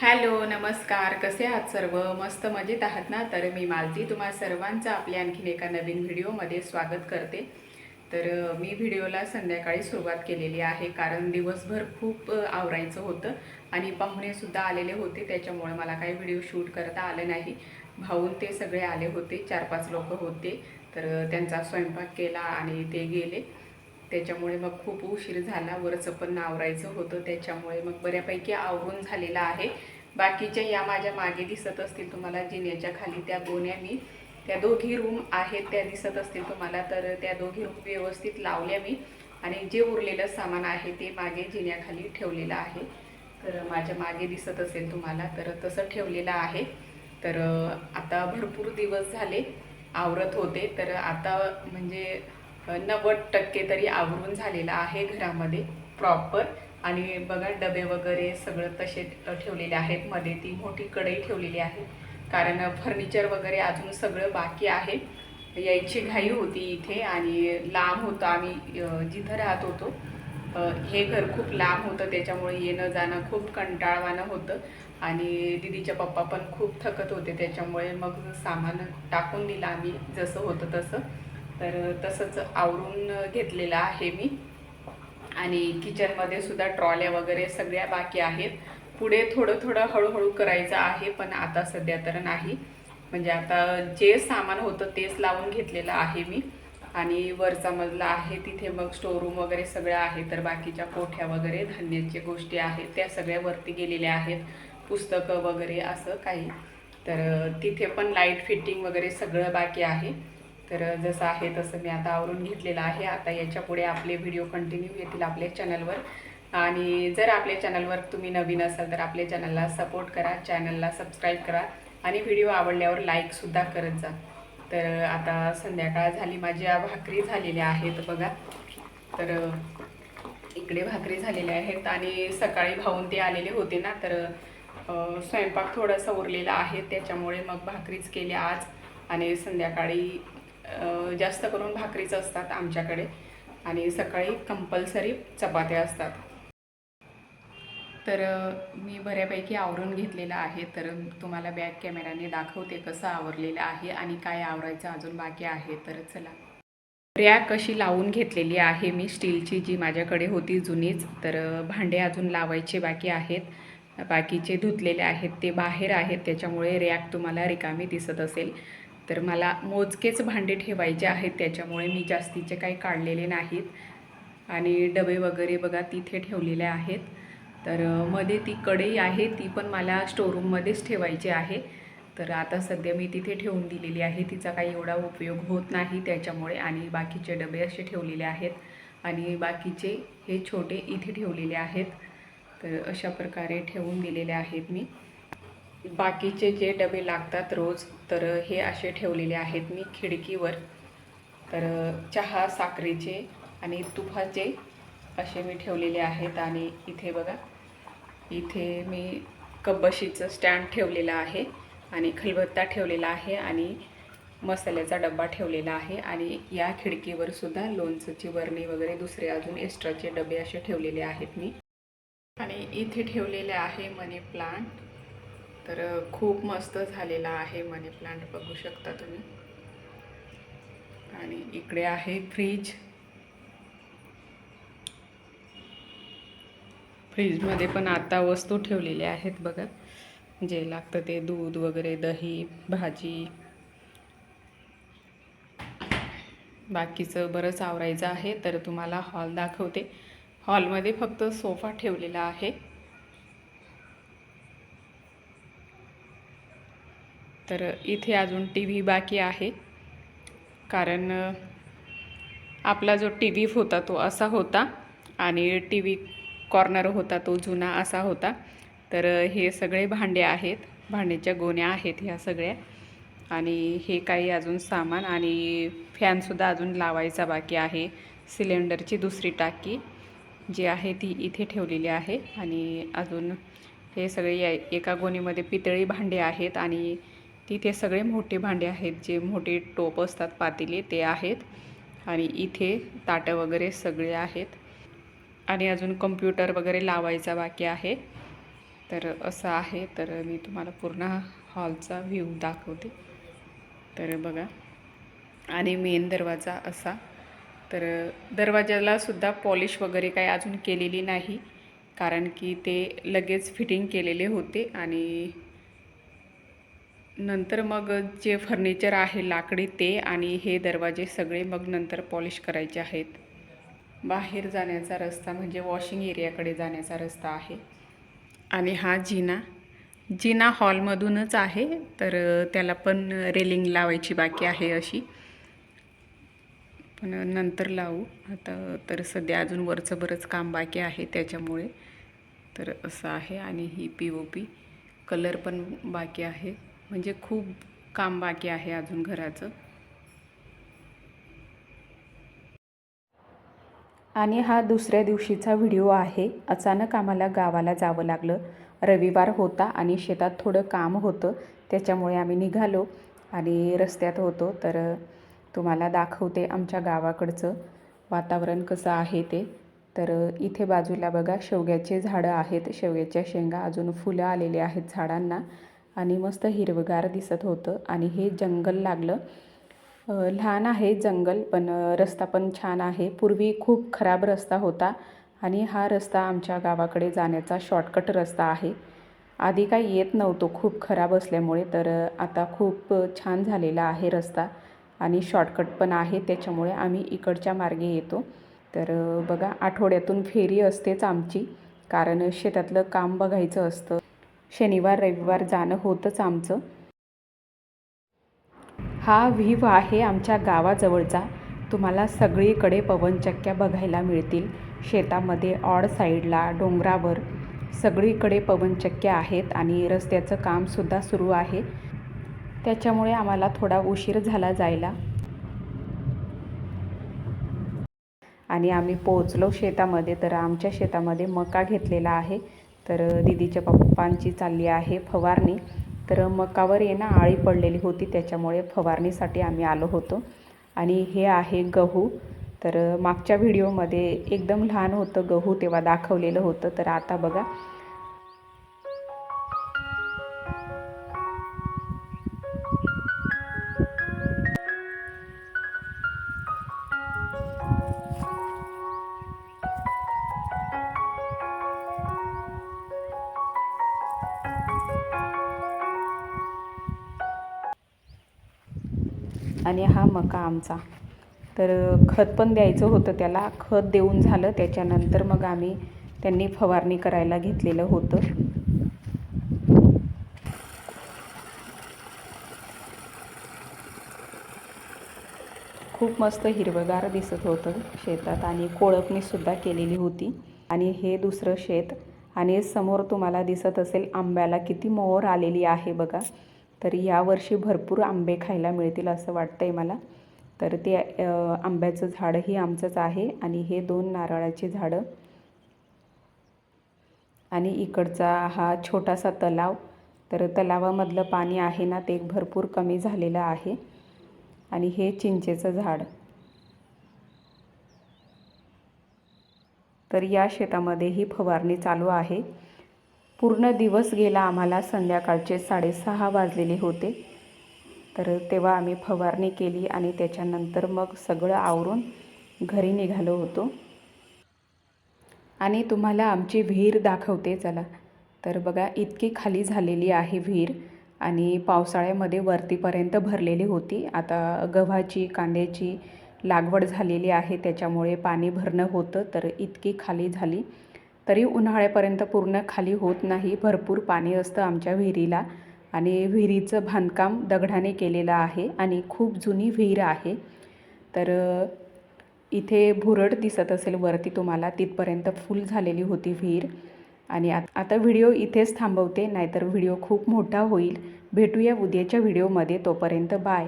Hello नमस्कार. कसे आहात सर्व? मस्त मजेत आहात ना? तर मी मालती तुम्हा सर्वांचं आपल्या आणखीन एका नवीन व्हिडिओमध्ये स्वागत करते. तर मी व्हिडिओला संध्याकाळी सुरुवात केलेली आहे कारण दिवसभर खूप आवरायचं होतं आणि पाहुणेसुद्धा आलेले होते. त्याच्यामुळे मला काही व्हिडिओ शूट करता आलं नाही. भाऊन ते सगळे आले होते. चार पाच लोक होते. तर त्यांचा स्वयंपाक केला आणि ते गेले. त्याच्यामुळे मग खूप उशीर झाला. वरचं पण आवरायचं होतं. त्याच्यामुळे मग बऱ्यापैकी आवरून झालेलं आहे. बाकीच्या या माझ्या मागे दिसत असतील तुम्हाला जिन्याच्या खाली त्या गोण्या मी. त्या दोघी रूम आहेत त्या दिसत असतील तुम्हाला तर त्या दोघी रूम व्यवस्थित लावल्या मी. आणि जे उरलेलं सामान आहे ते मागे जिन्याखाली ठेवलेलं आहे. तर माझ्या मागे दिसत असेल तुम्हाला तर तसं ठेवलेलं आहे. तर आता भरपूर दिवस झाले आवरत होते तर आता म्हणजे नव्वद टक्के तरी आवरून झालेलं आहे घरामध्ये प्रॉपर आणि बघा डबे वगैरे सगळं तसे ठेवलेले आहेत. मध्ये ती मोठी कढई ठेवलेली आहे. कारण फर्निचर वगैरे अजून सगळं बाकी आहे. यायची घाई होती इथे आणि लांब होतं आम्ही जिथं राहत होतो. हे घर खूप लांब होतं. त्याच्यामुळे येणं जाणं खूप कंटाळवाणं होतं. आणि दिदीच्या पप्पा पण खूप थकत होते. त्याच्यामुळे मग सामान टाकून दिलं आम्ही जसं होतं तसं. तर तसंच आवरून घेतलेलं आहे मी. आणि किचनमध्ये सुद्धा ट्रॉल्या वगैरे सगळ्या बाकी आहेत. पुढे थोडं थोडं हळूहळू करायचं आहे पण आता सध्या तर नाही. म्हणजे आता जे सामान होतं तेच लावून घेतलेलं आहे मी. आणि वरचा मजला आहे तिथे मग स्टोरूम वगैरे सगळं आहे तर बाकीच्या कोठ्या वगैरे धान्याच्या गोष्टी आहेत त्या सगळ्या वरती गेलेल्या आहेत. पुस्तकं वगैरे असं काही. तर तिथे पण लाइट फिटिंग वगैरे सगळं बाकी आहे. तर जसं आहे तसं मी आता आवरून घेतलेलं आहे. आता याच्यापुढे आपले व्हिडिओ कंटिन्यू येतील आपल्या चॅनलवर आणि जर आपल्या चॅनलवर तुम्ही नवीन असाल तर आपल्या चॅनलला सपोर्ट करा चॅनलला सबस्क्राईब करा. आणि व्हिडिओ आवडल्यावर लाईकसुद्धा करत जा. तर आता संध्याकाळ झाली माझ्या भाकरी झालेल्या आहेत बघा. तर इकडे भाकरी झालेल्या आहेत आणि सकाळी भाऊन ते आलेले होते ना तर स्वयंपाक थोडासा उरलेला आहे. त्याच्यामुळे मग भाकरीच केल्या आज. आणि संध्याकाळी जास्त करून भाकरीचं असतात आमच्याकडे. आणि सकाळी कंपल्सरी चपात्या असतात. तर मी बऱ्यापैकी आवरून घेतलेलं आहे. तर तुम्हाला बॅक कॅमेराने दाखवते कसं आवरलेलं आहे आणि काय आवरायचं अजून बाकी आहे. तर चला. रॅक कशी लावून घेतलेली आहे मी स्टीलची जी माझ्याकडे होती जुनीच. तर भांडे अजून लावायचे बाकी आहेत. बाकीचे धुतलेले आहेत. ते बाहेर आहेत. त्याच्यामुळे रॅक तुम्हाला रिकामी दिसत असेल. तर मला मोजकेच भांडे ठेवायचे आहेत त्याच्यामुळे मी जास्तीचे काही काढलेले नाहीत. आणि डबे वगैरे बघा तिथे ठेवलेले आहेत. तर मध्ये ती कढई आहे ती पण मला स्टोरूममध्येच ठेवायची आहे. तर आता सध्या मी तिथे ठेवून दिलेली आहे तिचा काही एवढा उपयोग होत नाही त्याच्यामुळे. आणि बाकीचे डबे असे ठेवलेले आहेत. आणि बाकीचे हे छोटे इथे ठेवलेले आहेत. तर अशा प्रकारे ठेवून दिलेले आहेत मी. बाकीचे जे डबे लागतात रोज तर हे असे ठेवलेले आहेत मी खिडकीवर. तर चहा साखरेचे आणि तुपाचे असे मी ठेवलेले आहेत आणि इथे बघा इथे मी कब्बशीचं स्टँड ठेवलेलं आहे आणि खलबत्ता ठेवलेला आहे आणि मसाल्याचा डब्बा ठेवलेला आहे आणि या खिडकीवर सुद्धा लोणचंची बरणी वगैरे दुसरे अजून एक्स्ट्राचे डबे असे ठेवलेले आहेत मी. आणि इथे ठेवलेले आहे मनी प्लांट. तर खूप मस्त झालेला आहे मनी प्लांट बघू शकता तुम्ही. आणि इकडे आहे फ्रीज. फ्रीजमध्ये पण आता वस्तू ठेवलेल्या आहेत बघा. जे लागतं ते दूध वगैरे दही भाजी. बाकीचं बरंच आवरायचं आहे तर तुम्हाला हॉल दाखवते. हॉलमध्ये फक्त सोफा ठेवलेला आहे. तर इथे अजून टी व्ही बाकी आहे. कारण आपला जो टी व्ही होता तो असा होता आणि टी व्ही कॉर्नर होता तो जुना असा होता. तर हे सगळे भांडे आहेत. भांड्याच्या गोण्या आहेत ह्या सगळ्या. आणि हे काही अजून सामान आणि फॅनसुद्धा अजून लावायचा बाकी आहे. सिलेंडरची दुसरी टाकी जी आहे ती इथे ठेवलेली आहे. आणि अजून हे सगळे या एका गोणीमध्ये पितळी भांडे आहेत आणि तिथे सगळे मोठे भांडे आहेत जे मोठे टोप असतात पातेले ते आहेत. आणि इथे ताटं वगैरे सगळे आहेत. आणि अजून कम्प्युटर वगैरे लावायचा बाकी आहे. तर असं आहे तर मी तुम्हाला पूर्ण हॉलचा व्ह्यू दाखवते. तर बघा. आणि मेन दरवाजा असा. तर दरवाजाला सुद्धा पॉलिश वगैरे काही अजून केलेली नाही. कारण की ते लगेच फिटिंग केलेले होते आणि नंतर मग जे फर्निचर आहे लाकडी ते आणि हे दरवाजे सगळे मग नंतर पॉलिश करायचे आहेत. बाहेर जाण्याचा रस्ता म्हणजे वॉशिंग एरियाकडे जाण्याचा रस्ता आहे. आणि हा जिना. जिना हॉलमधूनच आहे तर त्याला पण रेलिंग लावायची बाकी आहे अशी. पण नंतर लावू. आता तर सध्या अजून वरचं बरंच काम बाकी आहे त्याच्यामुळे. तर असं आहे आणि ही पी ओ पी. कलर पण बाकी आहे. म्हणजे खूप काम बाकी आहे अजून घराचं. आणि हा दुसऱ्या दिवशीचा व्हिडिओ आहे. अचानक आम्हाला गावाला जावं लागलं. रविवार होता आणि शेतात थोडं काम होतं. त्याच्यामुळे आम्ही निघालो आणि रस्त्यात होतो. तर तुम्हाला दाखवते आमच्या गावाकडचं वातावरण कसं आहे ते. तर इथे बाजूला बघा शेवग्याचे झाडं आहेत. शेवग्याच्या शेंगा अजून फुलं आलेले आहेत झाडांना. आणि मस्त हिरवगार दिसत होतं. आणि हे जंगल लागलं. लहान आहे जंगल पण रस्ता पण छान आहे. पूर्वी खूप खराब रस्ता होता आणि हा रस्ता आमच्या गावाकडे जाण्याचा शॉर्टकट रस्ता आहे. आधी काही येत नव्हतो खूप खराब असल्यामुळे तर आता खूप छान झालेला आहे रस्ता आणि शॉर्टकट पण आहे त्याच्यामुळे आम्ही इकडच्या मार्गे येतो. तर बघा आठवड्यातून फेरी असतेच आमची कारण शेतातलं काम बघायचं असतं. शनिवार रविवार जाणं होतंच आमचं. हा व्हीव आहे आमच्या गावाजवळचा. तुम्हाला सगळीकडे पवनचक्क्या बघायला मिळतील. शेतामध्ये ऑड साईडला डोंगरावर. सगळीकडे पवनचक्क्या आहेत आणि रस्त्याचं कामसुद्धा सुरू आहे. त्याच्यामुळे आम्हाला थोडा उशीर झाला जायला. आणि आम्ही पोचलो शेतामध्ये तर आमच्या शेतामध्ये मका घेतलेला आहे. तर दिदीच्या पप्पांची चालली आहे फवारणी. तर मकावर आहे ना आळी पडलेली होती त्याच्यामुळे फवारणीसाठी आम्ही आलो होतो. आणि हे आहे गहू. तर मागच्या व्हिडिओमध्ये एकदम लहान होतं गहू तेव्हा दाखवलेलं होतं. तर आता बघा आणि हा मका आमचा. तर खत पण द्यायचं होतं त्याला. खत देऊन झालं. त्याच्यानंतर मग आम्ही त्यांनी फवारणी करायला घेतलेलं होतं. खूप मस्त हिरवगार दिसत होतं शेतात आणि कोळपणीसुद्धा केलेली होती. आणि हे दुसरं शेत. आणि समोर तुम्हाला दिसत असेल आंब्याला किती मोहर आलेली आहे बघा. तर यावर्षी भरपूर आंबे खायला मिळतील असं वाटतं आहे मला. तर ते आंब्याचं झाडही आमचंच आहे आणि हे दोन नारळाची झाडं. आणि इकडचा हा छोटासा तलाव. तर तलावामधलं पाणी आहे ना ते भरपूर कमी झालेलं आहे. आणि हे चिंचेचं झाड. तर या शेतामध्येही फवारणी चालू आहे. पूर्ण दिवस गेला आम्हाला. संध्याकाळचे साडेसहा वाजलेले होते. तर तेव्हा आम्ही फवारणी केली आणि त्याच्यानंतर मग सगळं आवरून घरी निघालो होतो. आणि तुम्हाला आमची विहीर दाखवते चला. तर बघा इतकी खाली झालेली आहे विहीर आणि पावसाळ्यामध्ये वरतीपर्यंत भरलेली होती. आता गव्हाची कांद्याची लागवड झालेली आहे त्याच्यामुळे पाणी भरणं होतं तर इतकी खाली झाली. तरी उन्हाळ्यापर्यंत पूर्ण खाली होत नाही. भरपूर पाणी असतं आमच्या विहिरीला आणि विहिरीचं बांधकाम दगडाने केलेलं आहे आणि खूप जुनी विहीर आहे. तर इथे भुरड दिसत असेल वरती तुम्हाला तिथपर्यंत फुल झालेली होती विहीर. आणि आता व्हिडिओ इथेच थांबवते नाहीतर व्हिडिओ खूप मोठा होईल. भेटूया उद्याच्या व्हिडिओमध्ये तोपर्यंत बाय.